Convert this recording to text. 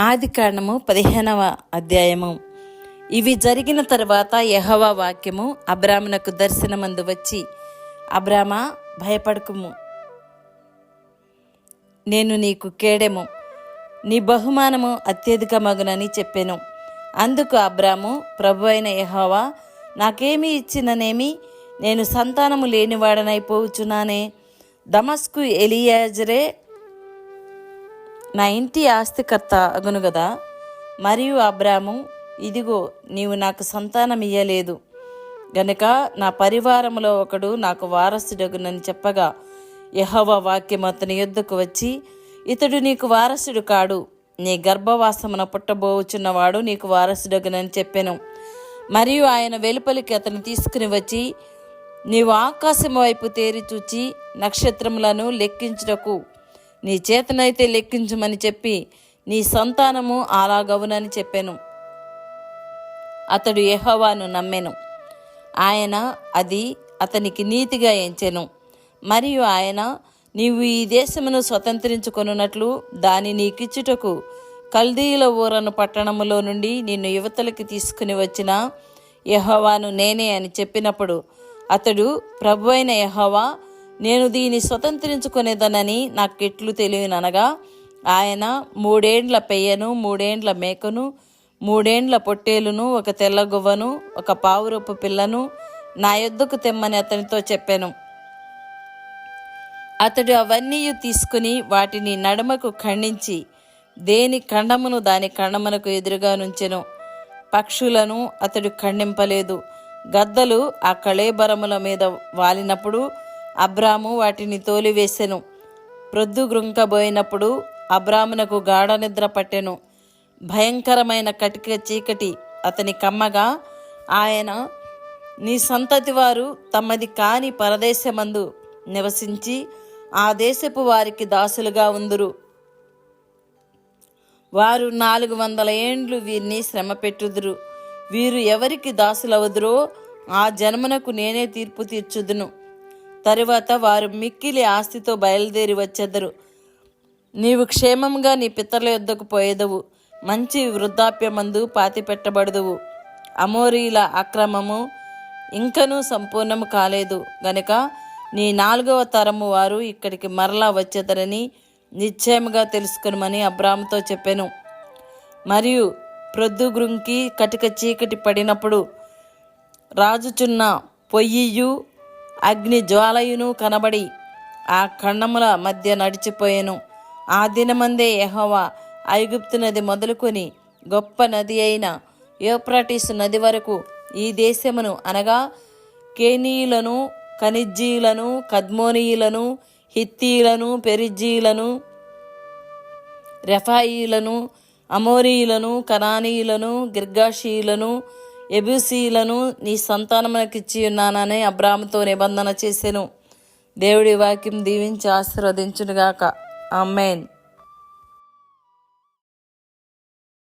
ఆది కాండము పదిహేనవ అధ్యాయము. ఇవి జరిగిన తర్వాత యహవ వాక్యము అబ్రామునకు దర్శనమందు వచ్చి అబ్రామా భయపడకుము. నేను నీకు కేడెము. నీ బహుమానము అత్యధిక మగునని చెప్పాను. అందుకు అబ్రాము ప్రభు అయిన యహోవా నాకేమి ఇచ్చిననేమి? నేను సంతానము లేనివాడనైపోవచ్చునానే దమస్కు ఎలియాజరే నా ఇంటి ఆస్తికర్త అగును గదా? మరియు అబ్రాము ఇదిగో నీవు నాకు సంతానం ఇయ్యలేదు. గనుక నా పరివారములో ఒకడు నాకు వారసుడగునని చెప్పగా యహోవ వాక్యం అతని యుద్ధకు వచ్చి ఇతడు నీకు వారసుడు కాడు. నీ గర్భవాసమున పుట్టబోచున్నవాడు నీకు వారసుడగునని చెప్పాను. మరియు ఆయన వెలుపలికి అతను తీసుకుని వచ్చి నీవు ఆకాశం వైపు తేరి చూచి నక్షత్రములను లెక్కించుటకు నీ చేతనైతే లెక్కించమని చెప్పి నీ సంతానము అలాగవునని చెప్పాను. అతడు యహోవాను నమ్మెను. ఆయన అది అతనికి నీతిగా ఎంచెను. మరియు ఆయన నీవు ఈ దేశమును స్వతంత్రించుకొనున్నట్లు దాని నీకిచ్చుటకు కల్దీల ఊరను పట్టణములో నుండి నిన్ను యువతలకి తీసుకుని వచ్చిన యహోవాను నేనే అని చెప్పినప్పుడు అతడు ప్రభు అయిన యహోవా నేను దీన్ని స్వతంత్రించుకునేదనని నాకు ఎట్లు తెలియననగా ఆయన మూడేండ్ల పెయ్యను మూడేండ్ల మేకను మూడేండ్ల పొట్టేలును ఒక తెల్లగువ్వను ఒక పావురపు పిల్లను నా యొద్దకు తెమ్మని అతనితో చెప్పాను. అతడు అవన్నీ తీసుకుని వాటిని నడమకు ఖండించి దేని ఖండమును దాని ఖండమునకు ఎదురుగా నుంచెను. పక్షులను అతడు ఖండింపలేదు. గద్దలు ఆ కళేబరముల మీద వాలినప్పుడు అబ్రాము వాటిని తోలివేసెను. ప్రొద్దు గృంకబోయినప్పుడు అబ్రామునకు గాఢ నిద్ర పట్టెను. భయంకరమైన కటిక చీకటి అతని కమ్మగా ఆయన నీ సంతతి వారు తమది కాని పరదేశమందు నివసించి ఆ దేశపు వారికి దాసులుగా ఉందురు. వారు నాలుగు వందల ఏండ్లు వీరిని శ్రమ పెట్టుదురు. వీరు ఎవరికి దాసులవుదురో ఆ జన్మనకు నేనే తీర్పు తీర్చుదును. తరువాత వారు మిక్కిలి ఆస్తితో బయలుదేరి వచ్చెదరు. నీవు క్షేమంగా నీ పితరుల యొద్దకు పోయేదవు. మంచి వృద్ధాప్యమందు పాతి పెట్టబడదువు అమోరీల అక్రమము ఇంకనూ సంపూర్ణము కాలేదు. గనుక నీ నాలుగవ తరము వారు ఇక్కడికి మరలా వచ్చేదరని నిశ్చయముగా తెలుసుకునమని అబ్రాముతో చెప్పాను. మరియు ప్రొద్దుగురుంకి కటిక చీకటి పడినప్పుడు రాజుచున్న పొయ్యియు అగ్ని జ్వాలయును కనబడి ఆ కన్నముల మధ్య నడిచిపోయాను. ఆ దినమందే యెహోవా ఐగుప్తు నది మొదలుకొని గొప్ప నది అయిన యోప్రాటిస్ నది వరకు ఈ దేశమును అనగా కేనీయులను ఖనిజ్జీలను కద్మోనీయులను హిత్తీలను పెరిజ్జీలను రెఫాయిలను అమోరీయులను కనానీయులను గిర్గాషీయులను ఎబుసీలను నీ సంతానమునకిచ్చి ఉన్నానని అబ్రాహ్మతో నిబంధన చేసెను. దేవుడి వాక్యం దీవించి ఆశీర్వదించునుగాక. అమ్మేన్